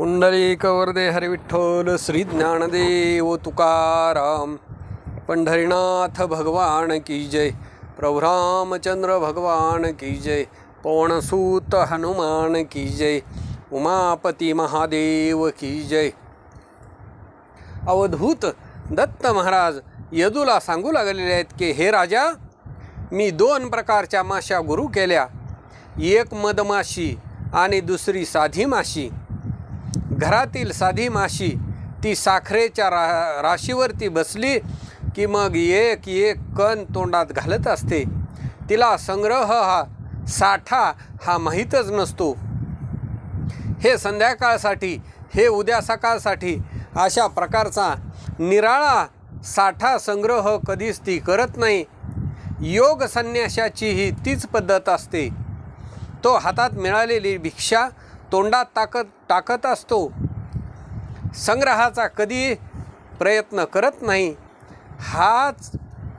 पुंडलिक वरदे हरिविठ्ठल श्री ज्ञानदेव तुकाराम पंढरीनाथ भगवान की जय प्रभु रामचंद्र भगवान की जय पवनसूत हनुमान की जय उमापती महादेव की जय. अवधूत दत्त महाराज यदूला सांगू लागलेले आहेत की हे राजा मी दोन प्रकारच्या माश्या गुरु केल्या. एक मधमाशी आणि दुसरी साधी माशी. घरातील साधी माशी ती साखरेच्या रा राशीवरती बसली की मग एक एक कण तोंडात घालत असते. तिला संग्रह हा साठा हा माहीतच नसतो. हे संध्याकाळसाठी हे उद्या सकाळसाठी अशा प्रकारचा निराळा साठा संग्रह कधीच ती करत नाही. योग संन्याशाची ही तीच पद्धत असते. तो हातात मिळालेली भिक्षा तोंडात ताकद टाकत असतो. संग्रहाचा कधी प्रयत्न करत नाही. हाच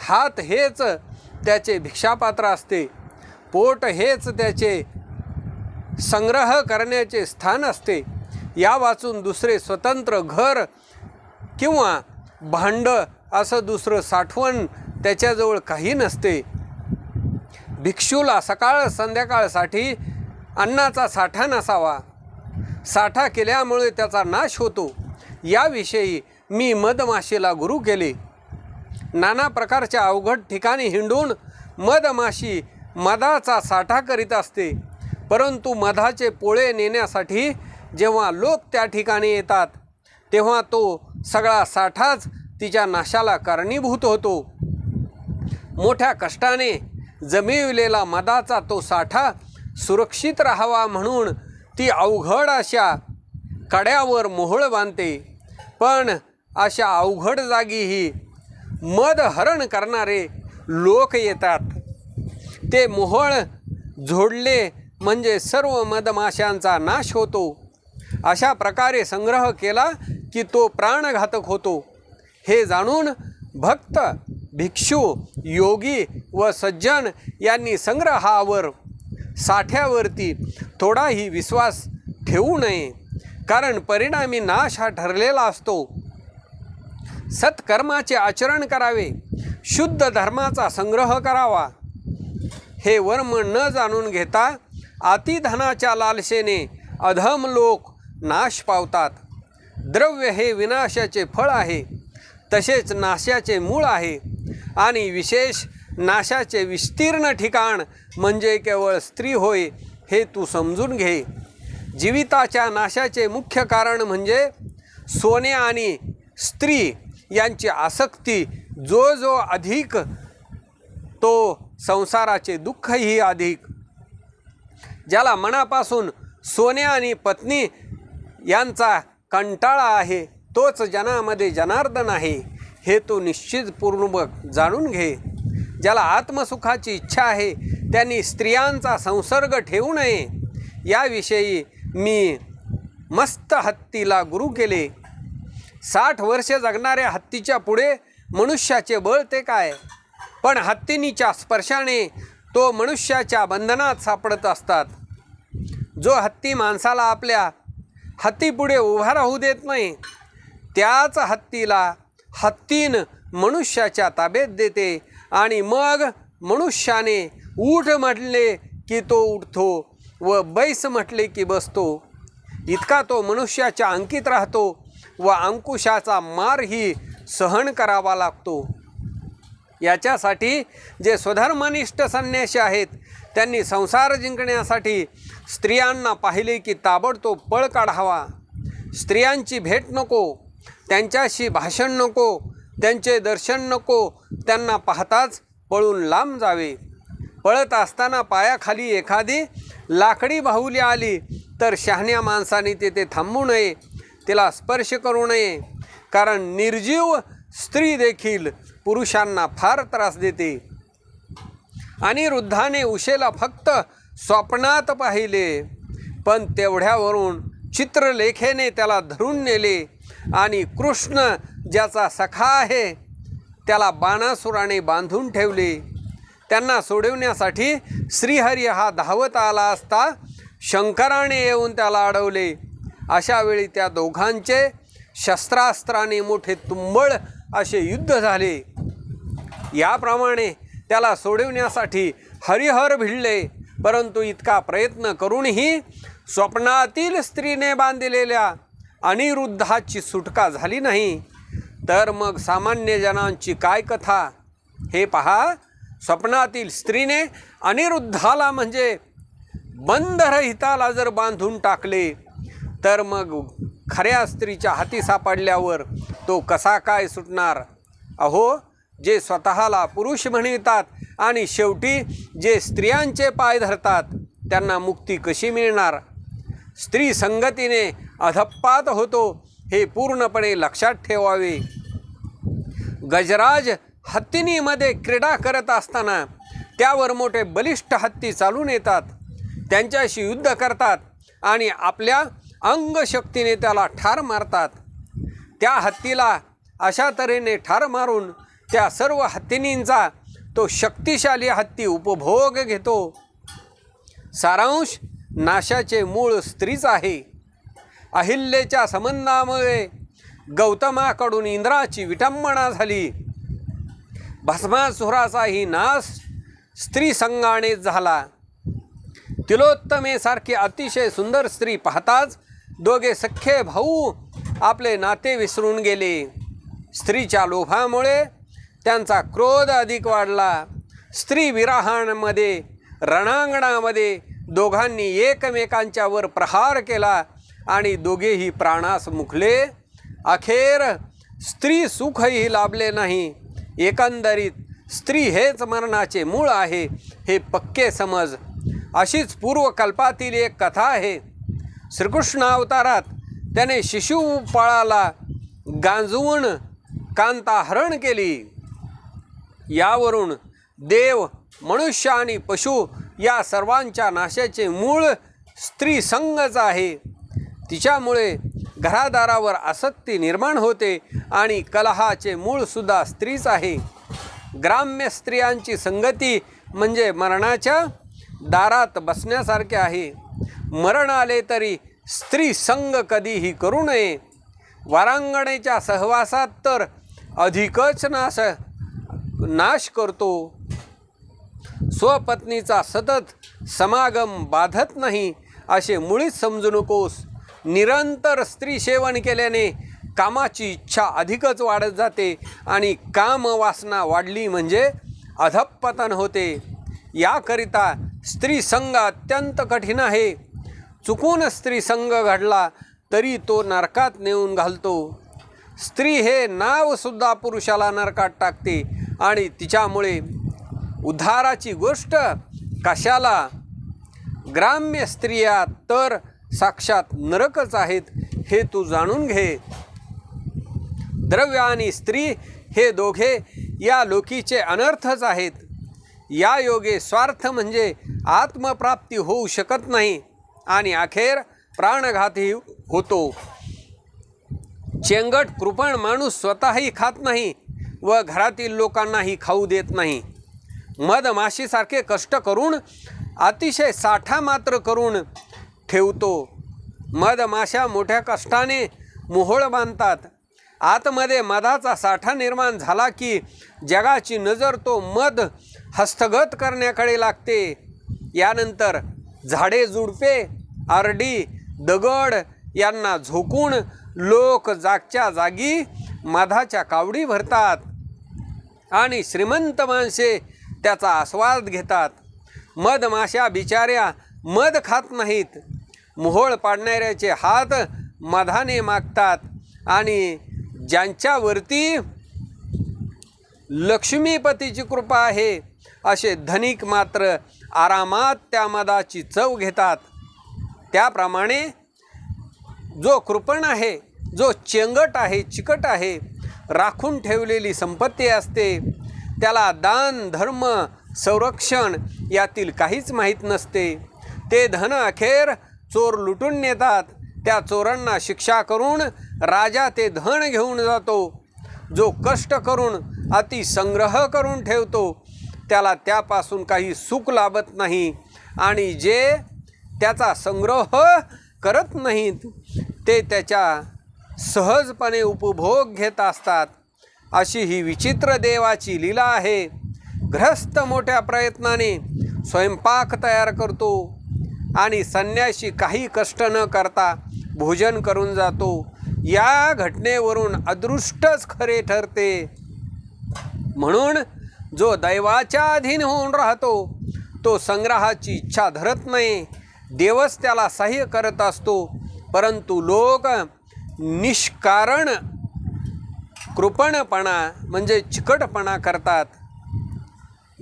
हात हेच त्याचे भिक्षापात्र असते. पोट हेच त्याचे संग्रह करण्याचे स्थान असते. या वाचून दुसरे स्वतंत्र घर किंवा भांड असं दुसरं साठवण त्याच्याजवळ काही नसते. भिक्षूला सकाळ संध्याकाळसाठी अन्नाचा साठा नसावा. साठा केल्यामुळे त्याचा नाश होतो. याविषयी मी मधमाशीला गुरु केले. नाना प्रकारच्या अवघड ठिकाणी हिंडून मधमाशी मधाचा साठा करीत असते. परंतु मधाचे पोळे नेण्यासाठी जेव्हा लोक त्या ठिकाणी येतात तेव्हा तो सगळा साठाच तिच्या नाशाला कारणीभूत होतो. मोठ्या कष्टाने जमिवलेला मधाचा तो साठा सुरक्षित राहावा म्हणून ती अवघड अशा कड्यावर मोहळ बांधते. पण अशा अवघड जागीही मध हरण करणारे लोक येतात. ते मोहळ झोडले म्हणजे सर्व मधमाशांचा नाश होतो. अशा प्रकारे संग्रह केला की तो प्राणघातक होतो. हे जाणून भक्त भिक्षू योगी व सज्जन यांनी संग्रहावर साठ्यावरती थोडाही विश्वास ठेवू नये. कारण परिणामी नाश हा ठरलेला असतो. सत्कर्माचे आचरण करावे. शुद्ध धर्माचा संग्रह करावा. हे वर्म न जाणून घेता अतिधनाच्या लालसेने अधम लोक नाश पावतात. द्रव्य हे विनाशाचे फळ आहे. तसेच नाशाचे मूळ आहे. आणि विशेष नाशाचे विस्तीर्ण ठिकाण म्हणजे केवळ स्त्री होय हे तू समजून घे. जीविताच्या नाशाचे मुख्य कारण म्हणजे सोने आणि स्त्री यांची आसक्ती. जो जो अधिक तो संसाराचे दुःखही अधिक. ज्याला मनापासून सोने आणि पत्नी यांचा कंटाळा आहे तोच जनामध्ये जनार्दन आहे हे तो निश्चितपूर्वक जाणून घे. ज्याला आत्मसुखाची इच्छा आहे त्यांनी स्त्रियांचा संसर्ग ठेवू नये. याविषयी मी मस्त हत्तीला गुरु केले. साठ वर्षे जगणाऱ्या हत्तीच्या पुढे मनुष्याचे बळ ते काय? पण हत्तीनीच्या स्पर्शाने तो मनुष्याच्या बंधनात सापडत असतात. जो हत्ती माणसाला आपल्या हत्तीपुढे उभा राहू देत नाही त्याच हत्तीला हत्तीन मनुष्याच्या ताब्यात देते. आणि मग मनुष्याने ऊठ म्हटले की तो उठतो व बैस म्हटले की बसतो. इतका तो मनुष्याच्या अंकित राहतो व अंकुशाचा मारही सहन करावा लागतो. याच्यासाठी जे स्वधर्मनिष्ठ संन्यासी आहेत त्यांनी संसार जिंकण्यासाठी स्त्रियांना पाहिले की ताबडतोब पळ काढावा. स्त्रियांची भेट नको त्यांच्याशी भाषण नको त्यांचे दर्शन नको त्यांना पाहताच पळून लांब जावे. पळत असताना पायाखाली एखादी लाकडी बाहुली आली तर शहाण्या माणसाने तेथे थांबू नये तिला स्पर्श करू नये. कारण निर्जीव स्त्री देखील पुरुषांना फार त्रास देते. आणि वृद्धाने उशेला फक्त स्वप्नात पाहिले पण तेवढ्यावरून चित्रलेखेने त्याला धरून नेले. आणि कृष्ण ज्याचा सखा आहे त्याला बाणासुराने बांधून ठेवले. त्यांना सोडवण्यासाठी श्रीहरी हा धावत आला असता शंकराने येऊन त्याला अडवले. अशा वेळी त्या दोघांचे शस्त्रास्त्राने मोठे तुंबळ असे युद्ध झाले. याप्रमाणे त्याला सोडवण्यासाठी हरिहर भिडले परंतु इतका प्रयत्न करूनही स्वप्नातील स्त्रीने बांधलेल्या अनिरुद्धाची सुटका झाली नाही. तर मग सामान्य जनांची काय कथा? हे पहा. स्वप्नातील स्त्रीने अनिरुद्धाला म्हणजे बंधरहिताला जर बांधून टाकले तर मग खऱ्या स्त्रीच्या हाती सापडल्यावर तो कसा काय सुटणार? अहो जे स्वतःला पुरुष म्हणतात आणि शेवटी जे स्त्रियांचे पाय धरतात त्यांना मुक्ती कशी मिळणार? स्त्री संगतीने अधप्पात होतो हे पूर्णपणे लक्षात ठेवावे. गजराज हत्तीनीमध्ये क्रीडा करत असताना त्यावर मोठे बलिष्ठ हत्ती चालून येतात. त्यांच्याशी युद्ध करतात आणि आपल्या अंगशक्तीने त्याला ठार मारतात. त्या हत्तीला अशा तऱ्हेने ठार मारून त्या सर्व हत्तीनींचा तो शक्तिशाली हत्ती उपभोग घेतो. सारांश नाशाचे मूळ स्त्रीच आहे. अहिल्येच्या संबंधामुळे गौतमाकडून इंद्राची विटंबना झाली. भस्मासुराचाही नाश स्त्री संघानेच झाला. तिलोत्तमेसारखी अतिशय सुंदर स्त्री पाहताच दोघे सख्खे भाऊ आपले नाते विसरून गेले. स्त्रीच्या लोभामुळे त्यांचा क्रोध अधिक वाढला. स्त्री विराहांमध्ये रणांगणामध्ये दोघांनी एकमेकांच्यावर प्रहार केला आणि दोघेही प्राणास मुखले अखेर स्त्री सुखही लाभले नाही. एकंदरीत स्त्री हेच मरणाचे मूळ आहे हे पक्के समज. अशीच पूर्वकल्पातील एक कथा आहे. श्रीकृष्ण अवतारात त्याने शिशुपाळाला गांजवून कांताहरण केली. यावरून देव मनुष्य आणि पशु या सर्वांच्या नाशाचे मूळ स्त्री संगच आहे. तिच्यामुळे घरादारावर आसक्ती निर्माण होते आणि कलहाचे मूळसुद्धा स्त्रीच आहे. ग्राम्य स्त्रियांची संगती म्हणजे मरणाच्या दारात बसण्यासारखे आहे. मरण आले तरी स्त्री संग कधीही करू नये. वारांगणेच्या सहवासात तर अधिकच नाश नाश करतो. स्वपत्नीचा सतत समागम बाधत नाही असे मुळीच समजू नकोस. निरंतर स्त्री सेवन केल्याने कामाची इच्छा अधिकच वाढत जाते आणि कामवासना वाढली म्हणजे अधपतन होते. याकरिता स्त्री संघ अत्यंत कठीण आहे. चुकून स्त्री संघ घडला तरी तो नरकात नेऊन घालतो. स्त्री हे नावसुद्धा पुरुषाला नरकात टाकते आणि तिच्यामुळे उद्धाराची गोष्ट कशाला? ग्राम्य स्त्रिया तर साक्षात नरकच आहेत हे तू जाणून घे. द्रव्य आणि स्त्री हे दोघे या लोकीचे अनर्थच आहेत. या योगे स्वार्थ म्हणजे आत्मप्राप्ती होऊ शकत नाही आणि अखेर प्राणघातही होतो. चेंगट कृपण माणूस स्वतःही खात नाही व घरातील लोकांनाही खाऊ देत नाही. मधमाशीसारखे कष्ट करून अतिशय साठा मात्र करून ठेवतो. मधमाशा मोठ्या कष्टाने मोहोळ बांधतात. आतमध्ये मधाचा साठा निर्माण झाला की जगाची नजर तो मध हस्तगत करण्याकडे लागते. यानंतर झाडे झुडपे आरडी दगड यांना झोकून लोक जागच्या जागी मधाच्या कावडी भरतात आणि श्रीमंत माणसे त्याचा आस्वाद घेतात. मधमाशा बिचाऱ्या मध खात नाहीत. मोहोळ पाडणाऱ्याचे हात मधाने मागतात. आणि ज्यांच्यावरती लक्ष्मीपतीची कृपा आहे असे धनिक मात्र आरामात त्या मधाची चव घेतात. त्याप्रमाणे जो कृपण आहे जो चेंगट आहे चिकट आहे राखून ठेवलेली संपत्ती असते. त्याला दान धर्म संरक्षण यातील काहीच माहीत नसते. ते धन अखेर चोर लुटून नेतात. त्या चोरांना शिक्षा करून राजा ते धन घेऊन जातो. जो कष्ट करून अति संग्रह करून ठेवतो त्याला त्यापासून काही सुख लाभत नाही. आणि जे त्याचा संग्रह करत नाहीत ते त्याच्या सहजपणे उपभोग घेत असतात. अशी ही विचित्र देवाची लीला आहे. ग्रस्त मोठ्या प्रयत्नाने स्वयंपाक तयार करतो. आणि संन्याशी काही कष्ट न करता भोजन करून जातो. या घटनेवरून अदृष्टच खरे ठरते. म्हणून जो दैवाच्या अधीन होऊन राहतो तो संग्रहाची इच्छा धरत नाही. देवच त्याला सहाय्य करत असतो. परंतु लोक निष्कारण कृपणपणा म्हणजे चिकटपणा करतात.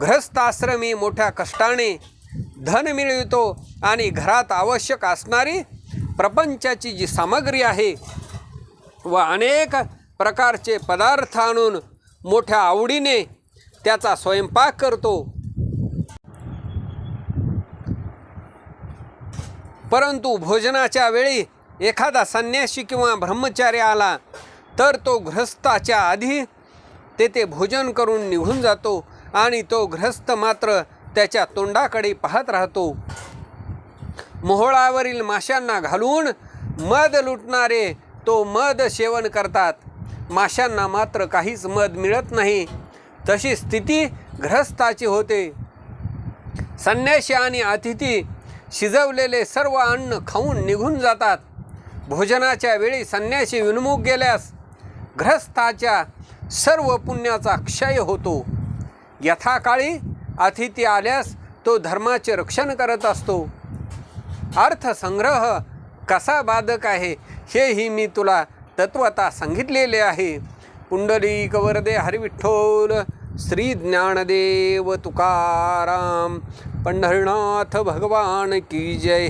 ग्रहस्थाश्रमी मोठ्या कष्टाने धन मिळवितो आणि घरात आवश्यक असणारी प्रपंचाची जी सामग्री आहे व अनेक प्रकारचे पदार्थ आणून मोठ्या आवडीने त्याचा स्वयंपाक करतो. परंतु भोजनाच्या वेळी एखादा संन्यासी किंवा ब्रह्मचारी आला तर तो गृहस्थाच्या आधी तेथे भोजन करून निघून जातो आणि तो गृहस्थ मात्र त्याच्या तोंडाकडे पाहत राहतो. मोहळावरील माशांना घालून मध लुटणारे तो मध सेवन करतात. माशांना मात्र काहीच मध मिळत नाही. तशी स्थिती ग्रहस्थाची होते. संन्याशी आणि अतिथी शिजवलेले सर्व अन्न खाऊन निघून जातात. भोजनाच्या वेळी संन्याशी विनमुख गेल्यास ग्रहस्थाच्या सर्व पुण्याचा क्षय होतो. यथाकाळी अतिथी आल्यास तो धर्माचे रक्षण करत असतो. अर्थसंग्रह कसा बाधक आहे हेही मी तुला तत्वता सांगितलेले आहे. पुंडलिक वरदे हरिविठ्ठोल श्री ज्ञानदेव तुकाराम पंढरनाथ भगवान की जय.